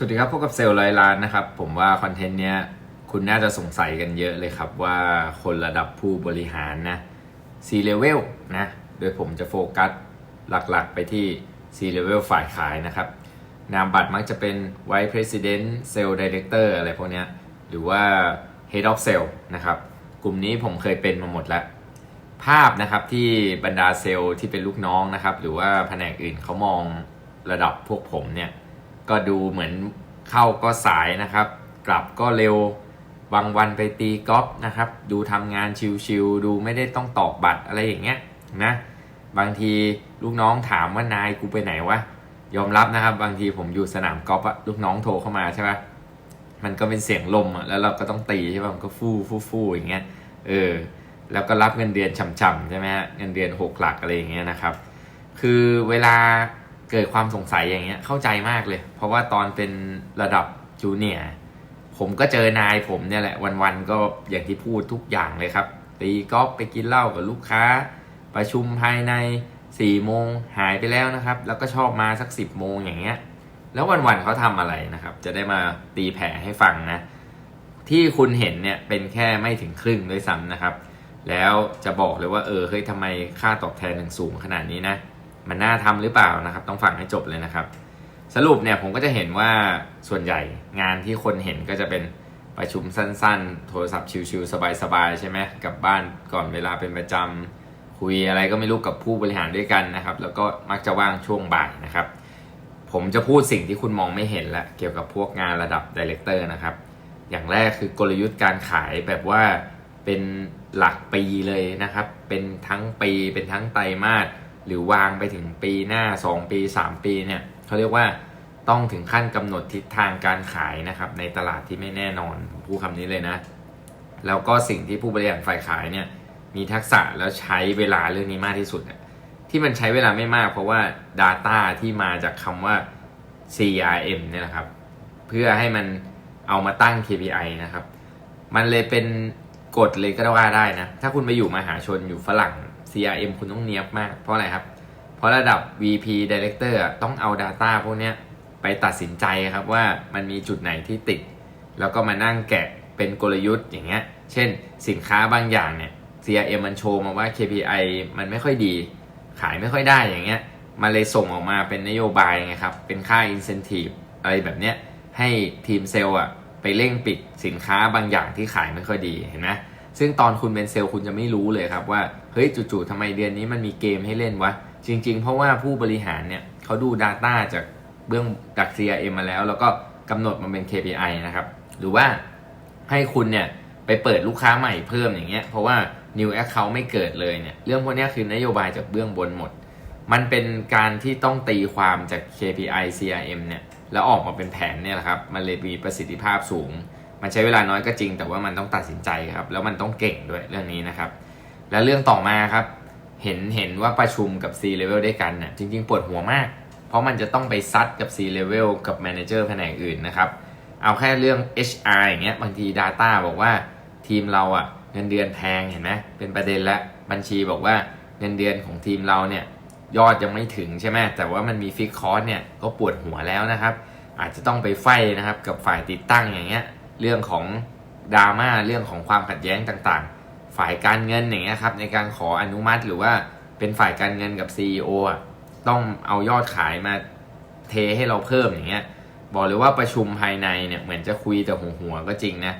สวัสดีครับพบกับเซลล์ร้อยล้านนะครับ ผมว่าคอนเทนต์เนี้ยคุณน่าจะสงสัยกันเยอะเลยครับว่าคนระดับผู้บริหารนะ C level นะโดยผมจะโฟกัสหลักๆไปที่ C level ฝ่ายขายนะครับ นามบัตรมักจะเป็น Vice President Sales Director อะไรพวกเนี้ยหรือว่า Head of Sales นะครับ กลุ่มนี้ผมเคยเป็นมาหมดแล้ว ภาพนะครับที่บรรดาเซลล์ที่เป็นลูกน้องนะครับ หรือว่าแผนกอื่นเขามองระดับพวกผมเนี่ย ก็ดูเหมือนเข้าก็สายนะครับ กลับก็เร็วบางวันไปตีกอล์ฟนะครับ ดูทำงานชิวๆดูไม่ได้ต้องตอกบัตรอะไรอย่างเงี้ยนะบางทีลูกน้องถามว่านายกูไปไหนวะยอมรับนะครับ บางทีผมอยู่สนามกอล์ฟอะลูกน้องโทรเข้ามาใช่ปะมันก็เป็นเสียงลมอะแล้วเราก็ต้องตีใช่ปะมันก็ฟู่ฟู่ฟู่อย่างเงี้ยเออแล้วก็รับเงินเดือนฉ่ำๆใช่ไหมฮะเงินเดือนหกหลักอะไรอย่างเงี้ยนะครับ คือเวลา เกิดความสงสัยอย่างเงี้ยเข้าใจมากเลย เพราะว่าตอนเป็นระดับจูเนียร์ผมก็เจอนายผมเนี่ยแหละ วันๆก็อย่างที่พูดทุกอย่างเลยครับ ตีกอล์ฟไปกินเหล้ากับลูกค้า ประชุมภายใน4ี่โมงหายไปแล้วนะครับ แล้วก็ชอบมาสัก10บโมงอย่างเงี้ย แล้ววันๆเขาทำอะไรนะครับ จะได้มาตีแผ่ให้ฟังนะ ที่คุณเห็นเนี่ยเป็นแค่ไม่ถึงครึ่งด้วยซ้ำนะครับ แล้วจะบอกเลยว่าเออเฮ้ยทำไมค่าตอบแทนถึงสูงขนาดนี้นะ มันน่าทำหรือเปล่านะครับ ต้องฟังให้จบเลยนะครับ สรุปเนี่ยผมก็จะเห็นว่าส่วนใหญ่งานที่คนเห็นก็จะเป็นประชุมสั้นๆ โทรศัพท์ชิวๆสบายๆ ใช่ไหมกลับบ้านก่อนเวลาเป็นประจำ คุยอะไรก็ไม่รู้กับผู้บริหารด้วยกันนะครับ แล้วก็มักจะว่างช่วงบ่ายนะครับ ผมจะพูดสิ่งที่คุณมองไม่เห็นละเกี่ยวกับพวกงานระดับดีเลกเตอร์นะครับ อย่างแรกคือกลยุทธ์การขายแบบว่าเป็นหลักปีเลยนะครับ เป็นทั้งปี เป็นทั้งไตรมาส หรือวางไปถึงปีหน้า 2 ปี 3 ปีเนี่ยเขาเรียกว่าต้องถึงขั้นกำหนดทิศทางการขายนะครับในตลาดที่ไม่แน่นอนผมพูดคำนี้เลยนะ แล้วก็สิ่งที่ผู้บริหารฝ่ายขายเนี่ยมีทักษะแล้วใช้เวลาเรื่องนี้มากที่สุด ที่มันใช้เวลาไม่มากเพราะว่า Data ที่มาจากคำว่า CRM เนี่ยนะครับ เพื่อให้มันเอามาตั้ง KPI นะครับ มันเลยเป็นกฎเลยก็ว่าได้นะ ถ้าคุณไปอยู่มหาชนอยู่ฝรั่ง CRM คุณต้องเนียบมาก เพราะอะไรครับ เพราะระดับ VP Director ต้องเอา Data พวกนี้ไปตัดสินใจครับว่ามันมีจุดไหนที่ติด แล้วก็มานั่งแกะเป็นกลยุทธ์อย่างเงี้ย เช่น สินค้าบางอย่างเนี่ย CRM มันโชว์มาว่า KPI มันไม่ค่อยดี ขายไม่ค่อยได้อย่างเงี้ย มันเลยส่งออกมาเป็นนโยบายไงครับ เป็นค่า incentive อะไรแบบเนี้ย ให้ทีมเซลล์อะไปเร่งปิดสินค้าบางอย่างที่ขายไม่ค่อยดีเห็นไหมซึ่งตอนคุณเป็นเซลล์คุณจะไม่รู้เลยครับว่า ฮ้ยจู่ๆทำไมเดือนนี้มันมีเกมให้เล่นวะ จริง ๆ เพราะว่าผู้บริหารเนี่ยเขาดู Data จากเบื้องจาก CRM มาแล้ว แล้วก็กำหนดมาเป็น KPI นะครับ หรือว่าให้คุณเนี่ยไปเปิดลูกค้าใหม่เพิ่มอย่างเงี้ยเพราะว่า new account ไม่เกิดเลยเนี่ยเรื่องพวกนี้คือนโยบายจากเบื้องบนหมด มันเป็นการที่ต้องตีความจาก KPI CRM เนี่ยแล้วออกมาเป็นแผนเนี่ยแหละครับ มันเลยมีประสิทธิภาพสูง มันใช้เวลาน้อยก็จริง แต่ว่ามันต้องตัดสินใจครับ แล้วมันต้องเก่งด้วยเรื่องนี้นะครับ และเรื่องต่อมาครับ เห็นเห็นว่าประชุมกับ C level ด้กันเนี่ยจริงๆปวดหัวมาก เพราะมันจะต้องไปซัดกับ C level กับ Manager แผนกอื่นนะครับเอาแค่เรื่อง HR อย่างเงี้ยบางที Data บอกว่าทีมเราอะเงินเดือนแพงเห็นไหมเป็นประเด็นล้วบัญชีบอกว่าเงินเดือนของทีมเราเนี่ยยอดยังไม่ถึงใช่ไหมแต่ว่ามันมีฟิกคอร์สเนี่ยก็ปวดหัวแล้วนะครับ อาจจะต้องไปไฟนะครับกับฝ่ายติดตั้งอย่างเงี้ยเรื่องของดราม่าเรื่องของความขัดแย้งต่างๆ ฝ่ายการเงินอย่างเงี้ยครับในการขออนุมัติหรือว่าเป็นฝ่ายการเงินกับ CEO อะต้องเอายอดขายมาเทให้เราเพิ่มอย่างเงี้ยบอกเลยว่าประชุมภายในเนี่ยเหมือนจะคุยแต่หัวหัวๆก็จริงนะ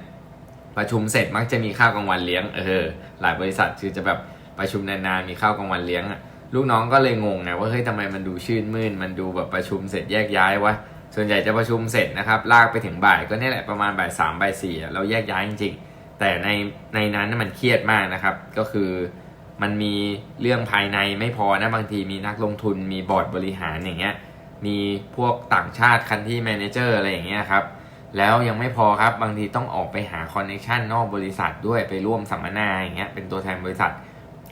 ประชุมเสร็จมักจะมีข้าวกลางวันเลี้ยงเออหลายบริษัทคือจะแบบประชุมนานๆมีข้าวกลางวันเลี้ยงอะลูกน้องก็เลยงงไงว่าเฮ้ยทำไมมันดูชื่นมื่น มันดูแบบประชุมเสร็จแยกย้ายวะส่วนใหญ่จะประชุมเสร็จนะครับลากไปถึงบ่ายก็เนี่ยแหละประมาณบ่ายสามบ่ายสี่เราแยกย้ายจริงๆ แต่ในในนั้นน่ะมันเครียดมากนะครับ ก็คือมันมีเรื่องภายในไม่พอนะบางทีมีนักลงทุนมีบอร์ดบริหารอย่างเงี้ยมีพวกต่างชาติคันที่แมเนเจอร์อะไรอย่างเงี้ยครับแล้วยังไม่พอครับบางทีต้องออกไปหาคอนเนคชันนอกบริษัทด้วยไปร่วมสัมมนาอย่างเงี้ยเป็นตัวแทนบริษัท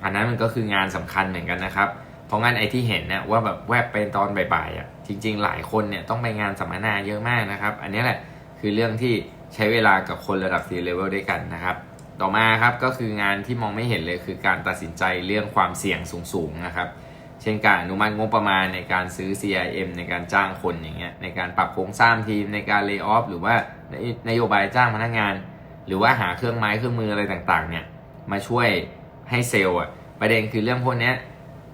อันนั้นมันก็คืองานสำคัญเหมือนกันนะครับ เพราะงั้นไอ้ที่เห็นเนี่ยว่าแบบแวบไปตอนบ่ายๆอะจริง ๆ หลายคนเนี่ยต้องไปงานสัมมนาเยอะมากนะครับ อันนี้แหละคือเรื่องที่ ใช้เวลากับคนระดับ C level ด้วยกันนะครับ ต่อมาครับก็คืองานที่มองไม่เห็นเลยคือการตัดสินใจเรื่องความเสี่ยงสูงๆนะครับเช่นการอนุมัติงบประมาณในการซื้อ CIM ในการจ้างคนอย่างเงี้ยในการปรับโครงสร้างทีมในการเลิกออฟหรือว่านโยบายจ้างพนักงาน หรือว่าหาเครื่องไม้เครื่องมืออะไรต่างๆเนี่ยมาช่วยให้เซลล์อะประเด็นคือเรื่องพวกนี้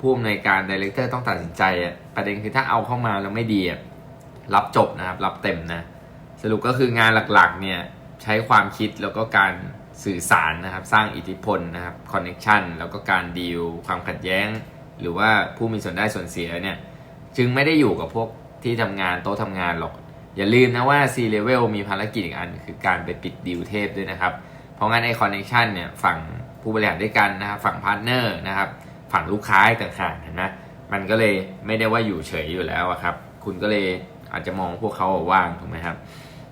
ผู้อำนวยการดีเลกเตอร์ต้องตัดสินใจอะประเด็นคือถ้าเอาเข้ามาแล้วไม่ดีอะรับจบนะครับรับเต็มนะ สรุปก็คืองานหลักๆเนี่ยใช้ความคิดแล้วก็การสื่อสารนะครับสร้างอิทธิพลนะครับคอนเน็ชันแล้วก็การดีลความขัดแย้ง หรือว่าผู้มีส่วนได้ส่วนเสียเนี่ยจึงไม่ได้อยู่กับพวกที่ทำงานโต๊ะทำงานหรอก อย่าลืมนะว่า C level มีภารกิจอีกอัน คือการไปปิดดีลเทพด้วยนะครับ เพราะงั้นไอคอนเนคชันเนี่ยฝั่งผู้บริหารด้วยกันนะครับฝั่งพาร์ทเนอร์นะครับฝั่งลูกค้าต่างๆเห็นไหมมันก็เลยไม่ได้ว่าอยู่เฉยอยู่แล้วครับ คุณก็เลยอาจจะมองพวกเขาว่างถูกไหมครับ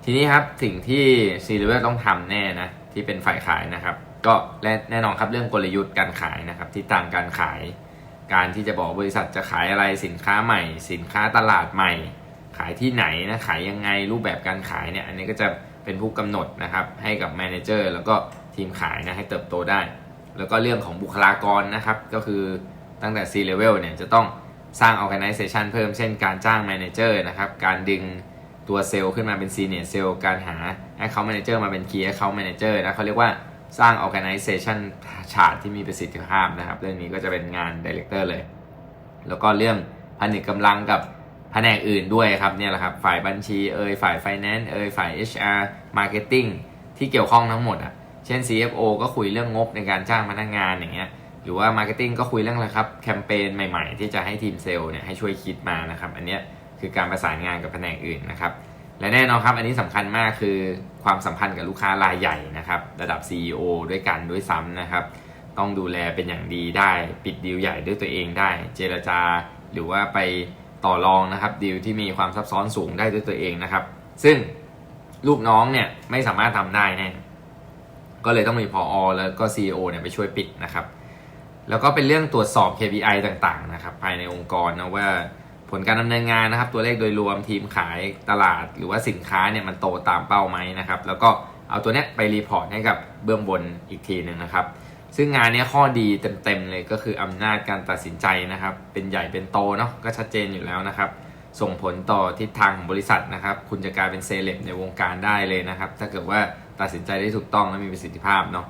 ทีนี้ครับสิ่งที่ C level ต้องทำแน่นะที่เป็นฝ่ายขายนะครับ ก็และแน่นอนครับเรื่องกลยุทธ์การขายนะครับที่ตามการขาย การที่จะบอกบริษัทจะขายอะไรสินค้าใหม่ สินค้าตลาดใหม่ ขายที่ไหนนะขายยังไงรูปแบบการขายเนี่ยอันนี้ก็จะเป็นผู้กำหนดนะครับให้กับแมเนเจอร์แล้วก็ทีมขายนะให้เติบโตได้ แล้วก็เรื่องของบุคลากรนะครับก็คือตั้งแต่ C level เนี่ยจะต้องสร้าง organization เพิ่มเช่นการจ้าง manager นะครับ การดึง ตัวเซลล์ขึ้นมาเป็น senior sale การหา account manager มาเป็น key account manager นะเขาเรียกว่าสร้าง organization ชาร์ตที่มีประสิทธิภาพนะครับ เรื่องนี้ก็จะเป็นงาน director เลย แล้วก็เรื่องผนึกกำลังกับแผนกอื่นด้วยครับเนี่ยแหละครับ ฝ่ายบัญชีเอ่ยฝ่าย finance เอ่ยฝ่าย HR marketing ที่เกี่ยวข้องทั้งหมดอะเช่น CFO ก็คุยเรื่องงบในการจ้างพนักงานอย่างเงี้ยหรือว่า marketing ก็คุยเรื่องอะไรครับ แคมเปญใหม่ๆ ที่จะให้ทีมเซลล์เนี่ยให้ช่วยคิดมานะครับ อันเนี้ย คือการประสานงานกับแผนกอื่นนะครับและแน่นอนครับอันนี้สำคัญมากคือความสัมพันธ์กับลูกค้ารายใหญ่นะครับระดับ CEO ด้วยกันด้วยซ้ำนะครับ ต้องดูแลเป็นอย่างดีได้ปิดดีลใหญ่ด้วยตัวเองได้ เจรจาหรือว่าไปต่อรองนะครับดีลที่มีความซับซ้อนสูงได้ด้วยตัวเองนะครับ ซึ่งลูกน้องเนี่ยไม่สามารถทำได้แน่ก็เลยต้องมีพออแล้วก็ CEO เนี่ยไปช่วยปิดนะครับ แล้วก็เป็นเรื่องตรวจสอบ KPI ต่างๆนะครับภายในองค์กรนะว่า ผลการดำเนินงานนะครับ ตัวเลขโดยรวมทีมขายตลาด หรือว่าสินค้าเนี่ยมันโตตามเป้าไหมนะครับ แล้วก็เอาตัวเนี้ยไปรีพอร์ตให้กับเบื้องบนอีกทีหนึ่งนะครับ ซึ่งงานนี้ข้อดีเต็มๆเลยก็คืออำนาจการตัดสินใจนะครับ เป็นใหญ่เป็นโตเนาะก็ชัดเจนอยู่แล้วนะครับ ส่งผลต่อทิศทางของบริษัทนะครับ คุณจะกลายเป็นเซเลบในวงการได้เลยนะครับ ถ้าเกิดว่าตัดสินใจได้ถูกต้องและมีประสิทธิภาพเนาะ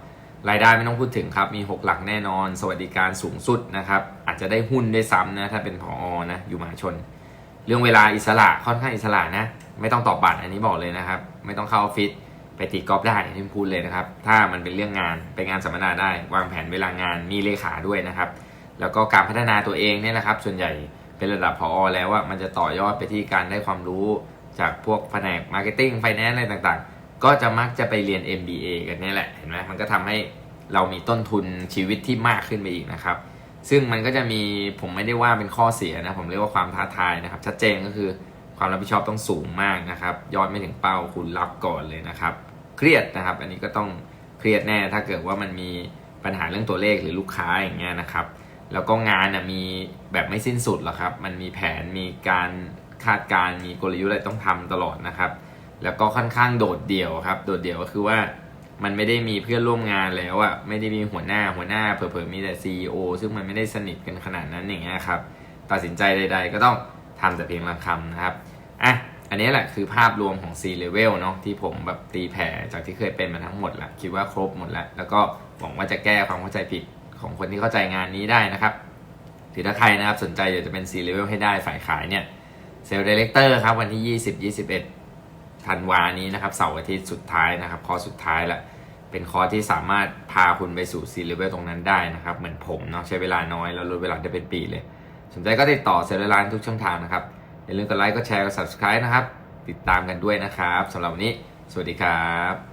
รายได้ไม่ต้องพูดถึงครับ มี 6 หลักแน่นอน สวัสดิการสูงสุดนะครับ อาจจะได้หุ้นได้ซ้ำนะ ถ้าเป็นพออนะ อยู่มหาชน เรื่องเวลาอิสระค่อนข้างอิสระนะ ไม่ต้องตอบบัตรอันนี้บอกเลยนะครับ ไม่ต้องเข้าออฟฟิศ ไปตีกอล์ฟได้ที่พูดเลยนะครับ ถ้ามันเป็นเรื่องงาน ไปงานสัมมนาได้ วางแผนเวลางาน มีเลขาด้วยนะครับ แล้วก็การพัฒนาตัวเองเนี่ยนะครับ ส่วนใหญ่เป็นระดับพออแล้วว่ามันจะต่อยอดไปที่การได้ความรู้จากพวกแผนกมาร์เก็ตติ้งไฟแนนซ์อะไรต่างๆ ก็จะมักจะไปเรียน MBA กันนี่แหละ เห็นไหมมันก็ทำให้เรามีต้นทุนชีวิตที่มากขึ้นไปอีกนะครับ ซึ่งมันก็จะมีผมไม่ได้ว่าเป็นข้อเสียนะ ผมเรียกว่าความท้าทายนะครับ ชัดเจนก็คือความรับผิดชอบต้องสูงมากนะครับ ยอดไม่ถึงเป้าคุณรับก่อนเลยนะครับ เครียดนะครับ อันนี้ก็ต้องเครียดแน่ ถ้าเกิดว่ามันมีปัญหาเรื่องตัวเลขหรือลูกค้าอย่างเงี้ยนะครับ แล้วก็งานนะมีแบบไม่สิ้นสุดหรอกครับ มันมีแผนมีการคาดการมีกลยุทธ์อะไรต้องทำตลอดนะครับ แล้วก็ค่อนข้างโดดเดี่ยวครับ โดดเดี่ยวก็คือว่ามันไม่ได้มีเพื่อนร่วมงานแล้วอะไม่ได้มีหัวหน้าหัวหน้าเผลอๆมีแต่ CEO ซึ่งมันไม่ได้สนิทกันขนาดนั้นอย่างเงี้ยครับตัดสินใจใด ๆ ก็ต้องทำแต่เพียงลำคำนะครับอะอันนี้แหละคือภาพรวมของ C level เนาะที่ผมแบบตีแผ่จากที่เคยเป็นมาทั้งหมดละคิดว่าครบหมดแล้ว แล้วก็หวังว่าจะแก้ความเข้าใจผิดของคนที่เข้าใจงานนี้ได้นะครับหรือถ้าใครนะครับสนใจอยากจะเป็น C level ให้ได้ฝ่ายขายเนี่ยเซลล์ดีเลกเตอร์ครับวันที่ 20 21 ธันวานี้นะครับเสาร์อาทิตย์สุดท้ายนะครับคอสุดท้ายละเป็นคอที่สามารถพาคุณไปสู่ซีเลเวลตรงนั้นได้นะครับ เหมือนผมเนาะใช้เวลาน้อยแล้วลดเวลาได้เป็นปีเลย สนใจก็ติดต่อเซลล์ร้านทุกช่องทางนะครับ อย่าลืมกดไลค์กดแชร์กด subscribe นะครับ ติดตามกันด้วยนะครับสำหรับวันนี้ สวัสดีครับ